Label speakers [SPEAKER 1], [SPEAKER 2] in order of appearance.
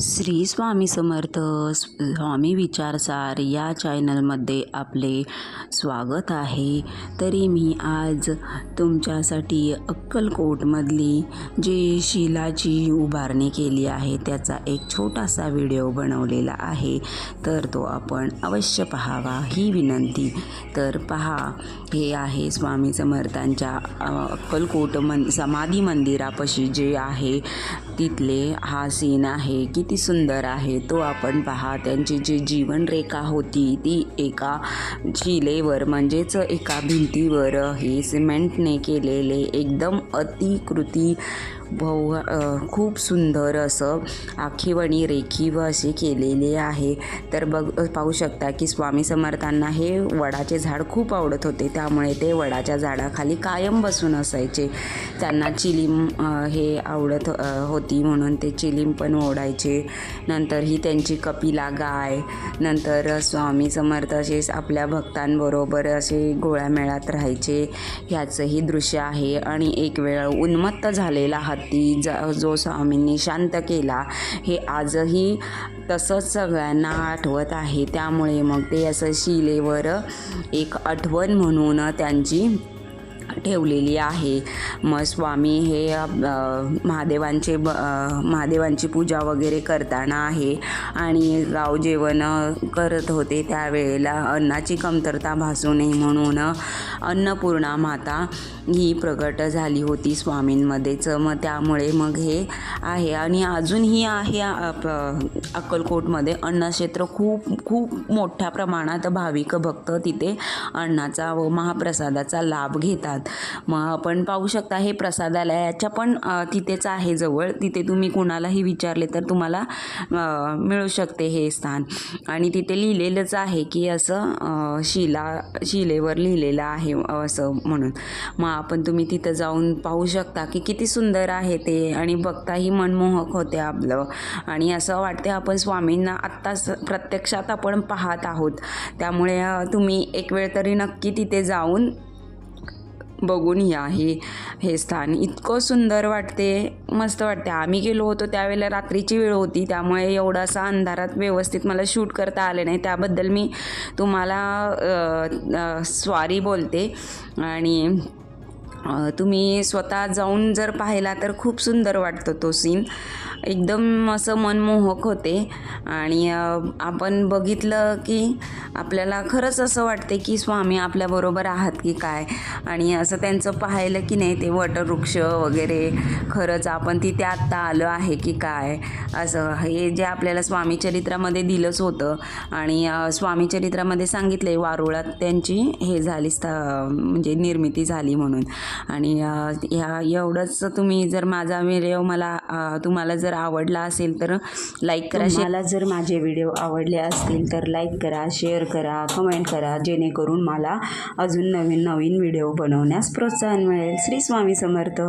[SPEAKER 1] श्री स्वामी समर्थ स्वामी विचारसार या चॅनलमध्ये आपले स्वागत आहे. तरी मी आज तुमच्यासाठी अक्कलकोटमधली जी शिलाची उभारणी केली आहे त्याचा एक छोटासा व्हिडिओ बनवलेला आहे. तर तो आपण अवश्य पाहावा. ही विनंती तर पहा हे आहे स्वामी समर्थांच्या अक्कलकोट मन समाधी मंदिरापाशी जे आहे तिथले हा सीन आहे. किती सुंदर आहे. तो आपण पहा. त्यांची जी जीवनरेखा होती ती एका शिलेवर म्हणजेच एका भिंतीवर हे सिमेंटने केलेले एकदम अतिकृती बहु खूप सुंदर असं आखीवणी रेखीव असे केलेले आहे. तर बघ पाहू शकता की स्वामी समर्थांना हे वडाचे झाड खूप आवडत होते. त्यामुळे ते वडाच्या झाडाखाली कायम बसून असायचे. त्यांना चिलीम हे आवडत होती म्हणून ते चिलीम पण ओढायचे. नंतर ही त्यांची कपिला गाय नंतर स्वामी समर्थ असेच आपल्या भक्तांबरोबर असे गोळ्यामेळात राहायचे. ह्याचंही दृश्य आहे. आणि एक वेळ उन्मत्त झालेला हा हत्ती ज जो स्वामींनी शांत केला हे आजही तसंच सगळ्यांना आठवत आहे. त्यामुळे मग ते असं शिलेवर एक आठवण म्हणून त्यांची ठेवलेली आहे. मग स्वामी हे महादेवांचे ब महादेवांची पूजा वगैरे करताना आहे. आणि गाव जेवण करत होते त्यावेळेला. अन्नाची कमतरता भासू नये म्हणून अन्नपूर्णा माता ही प्रगट झाली होती स्वामींमध्येच. मग त्यामुळे मग हे आहे. आणि अजूनही आहे अक्कलकोटमध्ये अन्नक्षेत्र खूप खूप मोठ्या प्रमाणात भाविक भक्त तिथे अन्नाचा व महाप्रसादाचा लाभ घेतात. मग आपण पाहू शकता हे प्रसादालयाच्या पण तिथेच आहे जवळ. तिथे तुम्ही कुणालाही विचारले तर तुम्हाला मिळू शकते हे स्थान. आणि तिथे लिहिलेलंच आहे की असं शिला शिलेवर लिहिलेलं आहे असं म्हणून. मग आपण तुम्ही तिथं जाऊन पाहू शकता की किती सुंदर आहे ते आणि बघताही मनमोहक होते आपलं. आणि असं वाटते आपण स्वामींना आत्ताच प्रत्यक्षात आपण पाहत आहोत. त्यामुळे तुम्ही एक वेळ तरी नक्की तिथे जाऊन बघून या हे हे स्थान. इतकं सुंदर वाटते मस्त वाटते. आम्ही गेलो होतो त्यावेळेला रात्रीची वेळ होती त्यामुळे एवढासा अंधारात व्यवस्थित मला शूट करता आले नाही. त्याबद्दल मी तुम्हाला स्वारी बोलते. आणि तुम्ही स्वतः जाऊन जर पाहिला तर खूप सुंदर वाटतो तो सीन एकदम असं मनमोहक होते. आणि आपण बघितलं की आपल्याला खरंच असं वाटते की स्वामी आपल्याबरोबर आहात की काय? आणि असं त्यांचं पाहिलं की नाही ते वटवृक्ष वगैरे खरंच आपण तिथे आत्ता आलो आहे की काय? असं हे जे आपल्याला स्वामी चरित्रामध्ये दिलंच होतं. आणि स्वामी चरित्रामध्ये सांगितलं आहे वारुळात त्यांची हे झाली स्था म्हणजे निर्मिती झाली म्हणून. आणि ह्या एवढंच तुम्ही जर माझा व्हिडिओ मला तुम्हाला जर आवडला असेल तर लाईक करा मला जर माझे व्हिडिओ आवडले असतील तर लाईक करा शेअर करा कमेंट करा जेणेकरून मला अजून नवीन नवीन व्हिडिओ बनवण्यास प्रोत्साहन मिळेल. श्री स्वामी समर्थ.